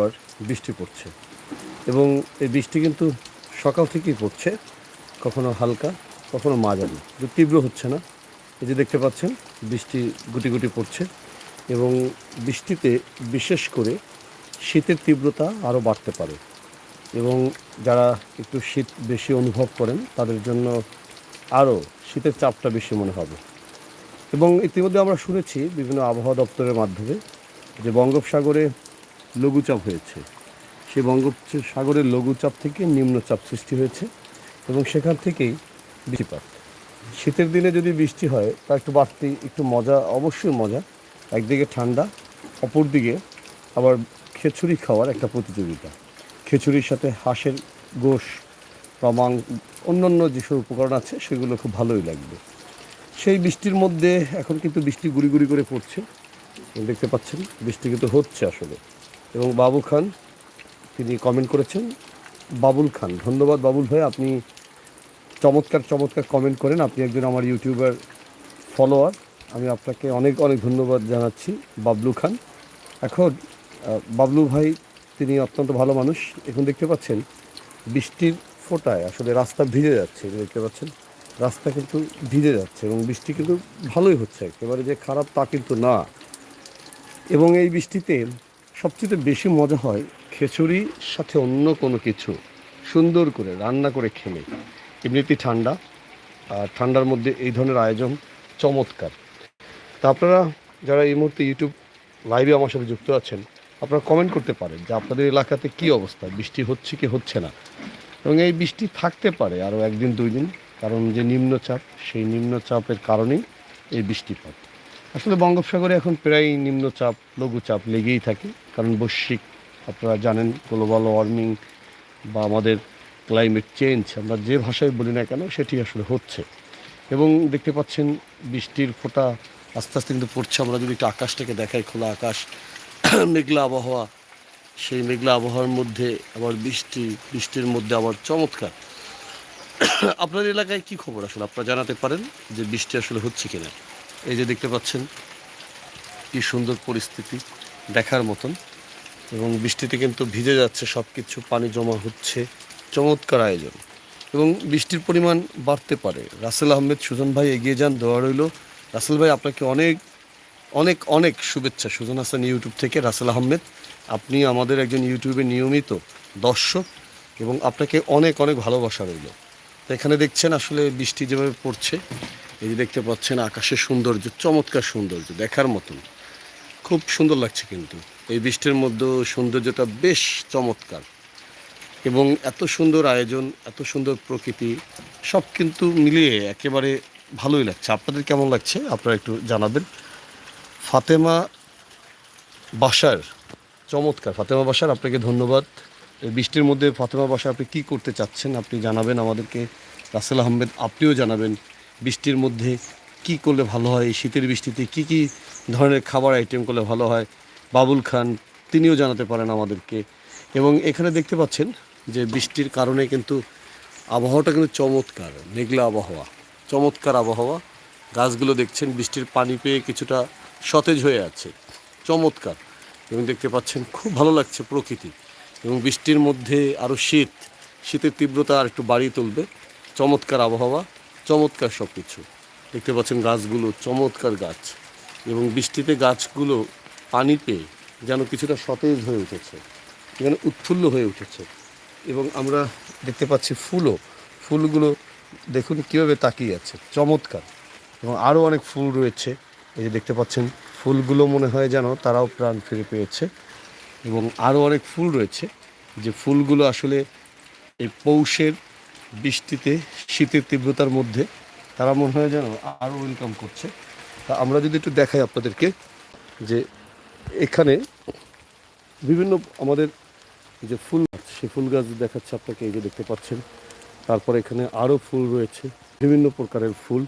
আবার বৃষ্টি পড়ছে। এবং এই বৃষ্টি কিন্তু সকাল থেকেই পড়ছে, কখনো হালকা, কখনো মাঝারি যে তীব্র হচ্ছে না। এই যে দেখতে পাচ্ছেন, বৃষ্টি গুটি গুটি পড়ছে এবং বৃষ্টিতে বিশেষ করে শীতের তীব্রতা আরও বাড়তে পারে। এবং যারা একটু শীত বেশি অনুভব করেন, তাদের জন্য আরও শীতের চাপটা বেশি মনে হবে। এবং ইতিমধ্যে আমরা শুনেছি বিভিন্ন আবহাওয়া দপ্তরের মাধ্যমে যে বঙ্গোপসাগরে লঘুচাপ হয়েছে। সেই বঙ্গোপসাগরের লঘুচাপ থেকে নিম্নচাপ সৃষ্টি হয়েছে এবং সেখান থেকেই বৃষ্টিপাত। শীতের দিনে যদি বৃষ্টি হয়, তা একটু বাড়তি, একটু মজা, অবশ্যই মজা। একদিকে ঠান্ডা, অপরদিকে আবার খিচুড়ি খাওয়ার একটা প্রতিযোগিতা। খিচুড়ির সাথে হাঁসের গোশ বা অন্যান্য যেসব উপকরণ আছে, সেগুলো খুব ভালোই লাগবে। সেই বৃষ্টির মধ্যে এখন কিন্তু বৃষ্টি গুড়ি গুড়ি করে পড়ছে। দেখতে পাচ্ছেন, বৃষ্টি কিন্তু হচ্ছে আসলে। এবং বাবু খান, তিনি কমেন্ট করেছেন। বাবুল খান, ধন্যবাদ বাবুল ভাই, আপনি চমৎকার চমৎকার কমেন্ট করেন। আপনি একজন আমার ইউটিউবার ফলোয়ার আমি আপনাকে অনেক অনেক ধন্যবাদ জানাচ্ছি বাবলু খান। এখন বাবলু ভাই, তিনি অত্যন্ত ভালো মানুষ। এখন দেখতে পাচ্ছেন, বৃষ্টির ফোঁটায় আসলে রাস্তা ভিজে যাচ্ছে দেখতে পাচ্ছেন। রাস্তা কিন্তু ভিজে যাচ্ছে এবং বৃষ্টি কিন্তু ভালোই হচ্ছে। একেবারে যে খারাপ তা কিন্তু না। এবং এই বৃষ্টিতে সবচেয়ে বেশি মজা হয় খিচুড়ির সাথে অন্য কোনো কিছু সুন্দর করে রান্না করে খেলে। এমনিতেই ঠান্ডা, আর ঠান্ডার মধ্যে এই ধরনের আয়োজন চমৎকার। তা আপনারা যারা এই মুহূর্তে ইউটিউব লাইভে আমার সাথে যুক্ত আছেন, আপনারা কমেন্ট করতে পারেন যে আপনাদের এলাকাতে কি অবস্থা, বৃষ্টি হচ্ছে কি হচ্ছে না? এবং এই বৃষ্টি থাকতে পারে আরও একদিন, দুই দিন, কারণ যে নিম্নচাপ, সেই নিম্নচাপের কারণেই এই বৃষ্টিপাত। আসলে বঙ্গোপসাগরে এখন প্রায় নিম্নচাপ, লঘুচাপ লেগেই থাকে। কারণ বৈশ্বিক, আপনারা জানেন গ্লোবাল ওয়ার্মিং বা আমাদের ক্লাইমেট চেঞ্জ আমরা যে ভাষায় বলি না কেন, সেটি আসলে হচ্ছে। এবং দেখতে পাচ্ছেন, বৃষ্টির ফোঁটা আস্তে আস্তে কিন্তু পড়ছে। আমরা যদি একটু আকাশটাকে দেখাই, খোলা আকাশ, মেঘলা আবহাওয়া, সেই মেঘলা আবহাওয়ার মধ্যে আবার বৃষ্টি, বৃষ্টির মধ্যে আবার চমৎকার। আপনার এলাকায় কি খবর আসলে? আপনারা জানাতে পারেন যে বৃষ্টি আসলে হচ্ছে কিনা। এই যে দেখতে পাচ্ছেন, কি সুন্দর পরিস্থিতি। দেখার মতন। এবং বৃষ্টিতে কিন্তু ভিজে যাচ্ছে সব কিছু পানি জমা হচ্ছে। চমৎকার আয়োজন। এবং বৃষ্টির পরিমাণ বাড়তে পারে। রাসেল আহমেদ, সুজন ভাই এগিয়ে যান, দোয়া রইল। রাসেল ভাই, আপনাকে অনেক অনেক অনেক শুভেচ্ছা। সুজন হাসান ইউটিউব থেকে, রাসেল আহমেদ, আপনি আমাদের একজন ইউটিউবে নিয়মিত দর্শক এবং আপনাকে অনেক অনেক ভালোবাসা রইল। তো এখানে দেখছেন আসলে বৃষ্টি যেভাবে পড়ছে। এই যে দেখতে পাচ্ছেন, আকাশের সৌন্দর্য, চমৎকার সৌন্দর্য, দেখার মতন। খুব সুন্দর লাগছে কিন্তু। এই বৃষ্টির মধ্যে সৌন্দর্যটা বেশ চমৎকার। এবং এত সুন্দর আয়োজন, এত সুন্দর প্রকৃতি, সব কিন্তু মিলিয়ে একেবারে ভালোই লাগছে। আপনাদের কেমন লাগছে? আপনারা একটু জানাবেন। ফাতেমা বাসার চমৎকার। ফাতেমা বাসার আপনাকে ধন্যবাদ। এই বৃষ্টির মধ্যে ফাতেমা বাসা আপনি কী করতে চাচ্ছেন আপনি জানাবেন আমাদেরকে। রাসেল আহমেদ, আপনিও জানাবেন বৃষ্টির মধ্যে কি করলে ভালো হয়? শীতের বৃষ্টিতে কি কি ধরনের খাবার আইটেম করলে ভালো হয়? বাবুল খান, তিনিও জানাতে পারেন আমাদেরকে। এবং এখানে দেখতে পাচ্ছেন যে বৃষ্টির কারণে কিন্তু আবহাওয়াটা কিন্তু চমৎকার, মেঘলা আবহাওয়া, চমৎকার আবহাওয়া। গাছগুলো দেখছেন, বৃষ্টির পানি পেয়ে কিছুটা সতেজ হয়ে আছে, চমৎকার। এবং দেখতে পাচ্ছেন, খুব ভালো লাগছে প্রকৃতি। এবং বৃষ্টির মধ্যে আরও শীত, শীতের তীব্রতা আর একটু বাড়িয়ে তুলবে। চমৎকার আবহাওয়া, চমৎকার সব কিছু দেখতে পাচ্ছেন গাছগুলো চমৎকার গাছ এবং বৃষ্টিতে গাছগুলো পানি পেয়ে যেন কিছুটা সতেজ হয়ে উঠেছে, যেন উৎফুল্ল হয়ে উঠেছে। এবং আমরা দেখতে পাচ্ছি ফুলও, ফুলগুলো দেখুন কীভাবে তাকিয়ে আছে, চমৎকার। এবং আরও অনেক ফুল রয়েছে, এই যে দেখতে পাচ্ছেন ফুলগুলো মনে হয় যেন তারাও প্রাণ ফিরে পেয়েছে। এবং আরও অনেক ফুল রয়েছে, যে ফুলগুলো আসলে এই পৌষের বৃষ্টিতে শীতের তীব্রতার মধ্যে তারা মনে হয় যেন আরও ওয়েলকাম করছে। তা আমরা যদি একটু দেখাই আপনাদেরকে যে এখানে বিভিন্ন আমাদের যে ফুল গাছ সে ফুল গাছ দেখাচ্ছে আপনাকে, এই যে দেখতে পাচ্ছেন। তারপরে এখানে আরও ফুল রয়েছে, বিভিন্ন প্রকারের ফুল।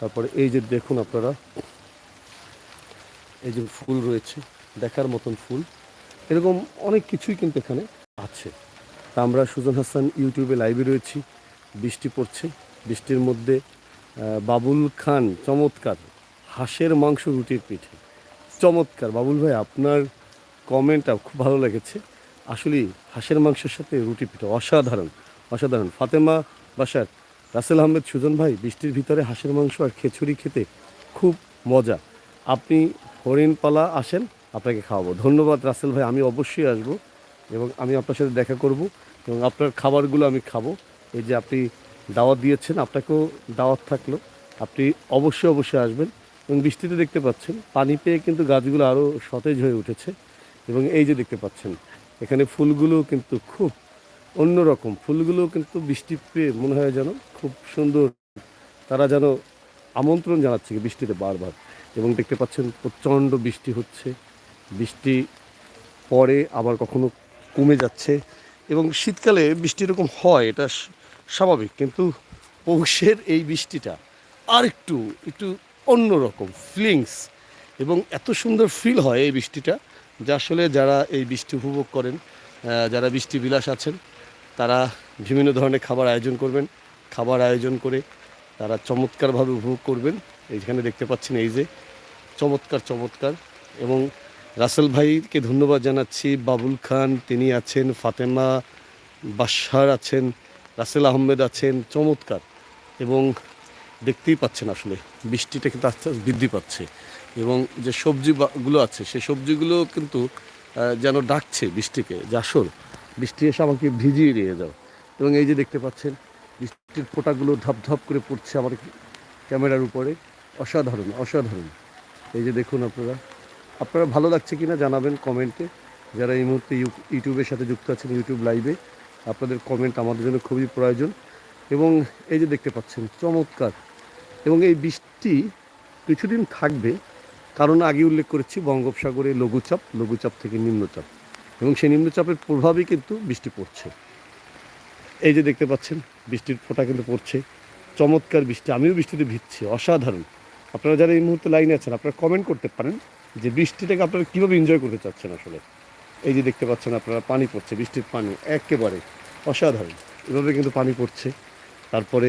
তারপরে এই যে দেখুন আপনারা, এই যে ফুল রয়েছে, দেখার মতন ফুল। এরকম অনেক কিছুই কিন্তু এখানে আছে। তা আমরা সুজন হাসান ইউটিউবে লাইভে রয়েছি, বৃষ্টি পড়ছে, বৃষ্টির মধ্যে বাবুল খান, চমৎকার। হাঁসের মাংস রুটির পিঠে। চমৎকার। বাবুল ভাই, আপনার কমেন্টটা খুব ভালো লেগেছে। আসলে হাঁসের মাংসের সাথে রুটি পিঠে অসাধারণ অসাধারণ। ফাতেমা বাসার, রাসেল আহমেদ, সুজন ভাই, বৃষ্টির ভিতরে হাঁসের মাংস আর খিচুড়ি খেতে খুব মজা। আপনি হরিণপালা আসেন, আপনাকে খাওয়াবো। ধন্যবাদ রাসেল ভাই, আমি অবশ্যই আসব এবং আমি আপনার সাথে দেখা করব এবং আপনার খাবারগুলো আমি খাব। এই যে আপনি দাওয়াত দিয়েছেন, আপনাকেও দাওয়াত থাকল। আপনি অবশ্যই অবশ্যই আসবেন এবং বৃষ্টিতে দেখতে পাচ্ছেন, পানি পেয়ে কিন্তু গাছগুলো আরও সতেজ হয়ে উঠেছে এবং এই যে দেখতে পাচ্ছেন, এখানে ফুলগুলো কিন্তু খুব অন্যরকম ফুলগুলো কিন্তু বৃষ্টি পেয়ে মনে হয় যেন খুব সুন্দর। তারা যেন আমন্ত্রণ জানাচ্ছে বৃষ্টিতে বারবার এবং দেখতে পাচ্ছেন প্রচণ্ড বৃষ্টি হচ্ছে। বৃষ্টি পরে আবার কখনো কমে যাচ্ছে এবং শীতকালে বৃষ্টি এরকম হয়, এটা স্বাভাবিক, কিন্তু পৌষের এই বৃষ্টিটা আর একটু একটু অন্যরকম ফিলিংস এবং এত সুন্দর ফিল হয় এই বৃষ্টিটা, যা আসলে যারা এই বৃষ্টি উপভোগ করেন যারা বৃষ্টি বিলাস আছেন, তারা বিভিন্ন ধরনের খাবার আয়োজন করবেন, খাবার আয়োজন করে তারা চমৎকারভাবে উপভোগ করবেন। এইখানে দেখতে পাচ্ছেন এই যে চমৎকার চমৎকার এবং রাসেল ভাইকে ধন্যবাদ জানাচ্ছি। বাবুল খান, তিনি আছেন, ফাতেমা বাশার আছেন রাসেল আহমেদ আছেন, চমৎকার। এবং দেখতেই পাচ্ছেন আসলে, বৃষ্টিটা কিন্তু আস্তে আস্তে বৃদ্ধি পাচ্ছে। এবং যে সবজিগুলো আছে, সেই সবজিগুলো কিন্তু যেন ডাকছে বৃষ্টিকে, যে আসল, বৃষ্টি এসে আমাকে ভিজিয়ে নিয়ে যাও। এবং এই যে দেখতে পাচ্ছেন, বৃষ্টির ফোঁটাগুলো ধাপ ধাপ করে পড়ছে আমার ক্যামেরার উপরে। অসাধারণ অসাধারণ। এই যে দেখুন আপনারা আপনারা ভালো লাগছে কিনা জানাবেন কমেন্টে। যারা এই মুহূর্তে ইউ- ইউটিউবের সাথে যুক্ত আছেন, ইউটিউব লাইভে আপনাদের কমেন্ট আমাদের জন্য খুবই প্রয়োজন। এবং এই যে দেখতে পাচ্ছেন, চমৎকার। এবং এই বৃষ্টি কিছুদিন থাকবে, কারণ আগে উল্লেখ করেছি বঙ্গোপসাগরে লঘুচাপ লঘুচাপ থেকে নিম্নচাপ। এবং সেই নিম্নচাপের প্রভাবই কিন্তু বৃষ্টি পড়ছে। এই যে দেখতে পাচ্ছেন, বৃষ্টির ফোঁটা কিন্তু পড়ছে। চমৎকার বৃষ্টি, আমিও বৃষ্টিতে ভিজছি, অসাধারণ। আপনারা যারা এই মুহূর্তে লাইনে আছেন, আপনারা কমেন্ট করতে পারেন যে বৃষ্টিটাকে আপনারা কীভাবে এনজয় করতে চাচ্ছেন আসলে। এই যে দেখতে পাচ্ছেন আপনারা, পানি পড়ছে, বৃষ্টির পানি, একেবারে অসাধারণ। এভাবে কিন্তু পানি পড়ছে। তারপরে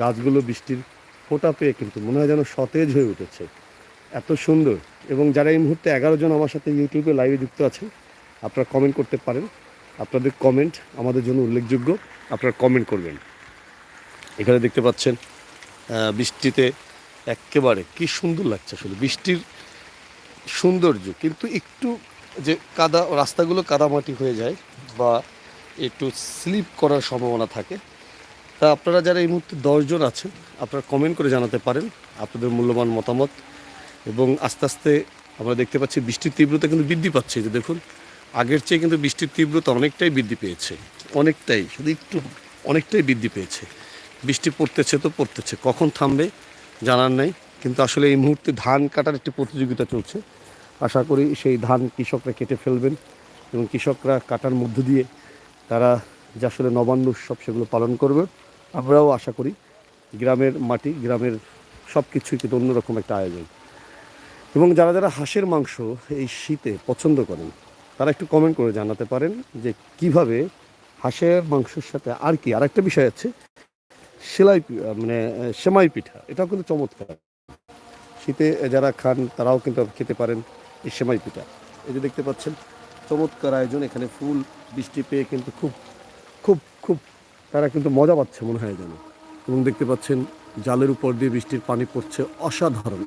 গাছগুলো বৃষ্টির ফোঁটা পেয়ে কিন্তু মনে হয় যেন সতেজ হয়ে উঠেছে। এত সুন্দর। এবং যারা এই মুহূর্তে এগারো জন আমার সাথে ইউটিউবে লাইভে যুক্ত আছেন, আপনারা কমেন্ট করতে পারেন। আপনাদের কমেন্ট আমাদের জন্য উল্লেখযোগ্য। আপনারা কমেন্ট করবেন। এখানে দেখতে পাচ্ছেন বৃষ্টিতে একেবারে কি সুন্দর লাগছে আসলে। বৃষ্টির সৌন্দর্য কিন্তু একটু যে কাদা, রাস্তাগুলো কাদামাটি হয়ে যায় বা একটু স্লিপ করার সম্ভাবনা থাকে। তা আপনারা যারা এই মুহূর্তে দশজন আছেন, আপনারা কমেন্ট করে জানাতে পারেন আপনাদের মূল্যবান মতামত। এবং আস্তে আস্তে আমরা দেখতে পাচ্ছি বৃষ্টির তীব্রতা কিন্তু বৃদ্ধি পাচ্ছে। যে দেখুন, আগের চেয়ে কিন্তু বৃষ্টির তীব্রতা অনেকটাই বৃদ্ধি পেয়েছে। অনেকটাই, শুধু একটু অনেকটাই বৃদ্ধি পেয়েছে। বৃষ্টি পড়তেছে তো পড়তেছে, কখন থামবে জানার নাই। কিন্তু আসলে এই মুহূর্তে ধান কাটার একটি প্রতিযোগিতা চলছে। আশা করি সেই ধান কৃষকরা কেটে ফেলবেন এবং কৃষকরা কাটার মধ্য দিয়ে তারা যে আসলে নবান্ন উৎসব সেগুলো পালন করবে। আমরাও আশা করি গ্রামের মাটি, গ্রামের সব কিছুই কিন্তু অন্যরকম একটা আয়োজন। এবং যারা যারা হাঁসের মাংস এই শীতে পছন্দ করেন, তারা একটু কমেন্ট করে জানাতে পারেন যে কীভাবে হাঁসের মাংসের সাথে আর কি, আরেকটা বিষয় আছে, সেলাই মানে সেমাই পিঠা, এটাও কিন্তু চমৎকার। শীতে যারা খান, তারাও কিন্তু খেতে পারেন। এই সেমাই পিঠা। এই যে দেখতে পাচ্ছেন, চমৎকার আয়োজন। এখানে ফুল, বৃষ্টি পেয়ে কিন্তু খুব খুব খুব তারা কিন্তু মজা পাচ্ছে মনে হয় যেন। এবং দেখতে পাচ্ছেন, জালের উপর দিয়ে বৃষ্টির পানি পড়ছে অসাধারণ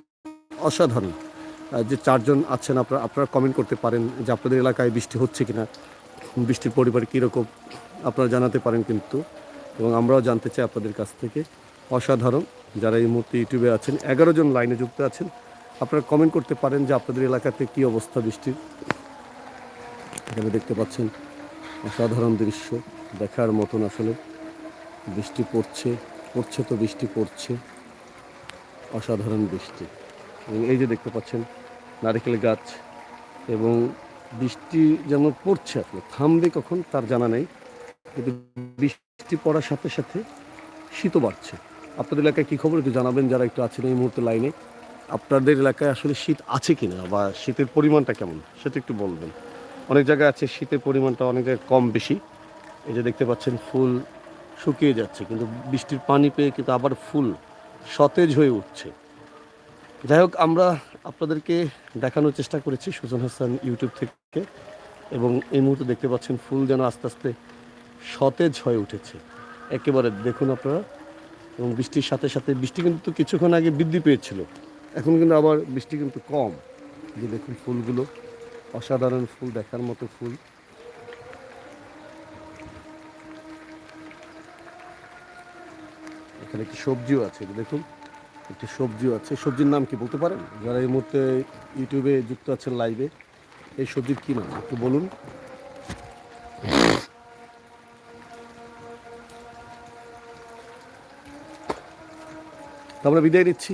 অসাধারণ। যে চারজন আছেন, আপনারা আপনারা কমেন্ট করতে পারেন যে আপনাদের এলাকায় বৃষ্টি হচ্ছে কিনা, বৃষ্টির পরিবার কীরকম, আপনারা জানাতে পারেন কিন্তু। এবং আমরাও জানতে চাই আপনাদের কাছ থেকে। অসাধারণ, যারা এই মুহূর্তে ইউটিউবে আছেন, এগারো জন লাইনে যুক্ত আছেন আপনারা কমেন্ট করতে পারেন যে আপনাদের এলাকাতে কী অবস্থা বৃষ্টির। এখানে দেখতে পাচ্ছেন অসাধারণ দৃশ্য, দেখার মতন আসলে। বৃষ্টি পড়ছে পড়ছে তো বৃষ্টি পড়ছে। অসাধারণ বৃষ্টি। এবং এই যে দেখতে পাচ্ছেন নারিকেল গাছ এবং বৃষ্টি যেন পড়ছে আসলে থামবে কখন তার জানা নেই, কিন্তু বৃষ্টি পড়ার সাথে সাথে শীতও বাড়ছে। আপনাদের এলাকায় কী খবর একটু জানাবেন, যারা একটু আছেন এই মুহূর্তে লাইনে। আপনাদের এলাকায় আসলে শীত আছে কি না বা শীতের পরিমাণটা কেমন? সেটা একটু বলবেন। অনেক জায়গায় আছে, শীতের পরিমাণটা অনেক কম বেশি। এই যে দেখতে পাচ্ছেন, ফুল শুকিয়ে যাচ্ছে, কিন্তু বৃষ্টির পানি পেয়ে কিন্তু আবার ফুল সতেজ হয়ে উঠছে। যাই হোক, আমরা আপনাদেরকে দেখানোর চেষ্টা করেছি সুজন হাসান ইউটিউব থেকে, এবং এই মুহূর্তে দেখতে পাচ্ছেন, ফুল যেন আস্তে আস্তে সতেজ হয়ে উঠেছে। একেবারে দেখুন আপনারা, এবং বৃষ্টির সাথে সাথে, বৃষ্টি কিন্তু কিছুক্ষণ আগে বৃদ্ধি পেয়েছিল। এখন কিন্তু আবার বৃষ্টি কিন্তু কম। যে দেখুন ফুলগুলো, অসাধারণ ফুল, দেখার মতো ফুল। এখানে একটি সবজিও আছে দেখুন, একটি সবজিও আছে। সবজির নাম কি বলতে পারেন? যারা এই মুহূর্তে ইউটিউবে যুক্ত আছেন লাইভে, এই সবজির কী নাম? একটু বলুন। তো আমরা বিদায় নিচ্ছি।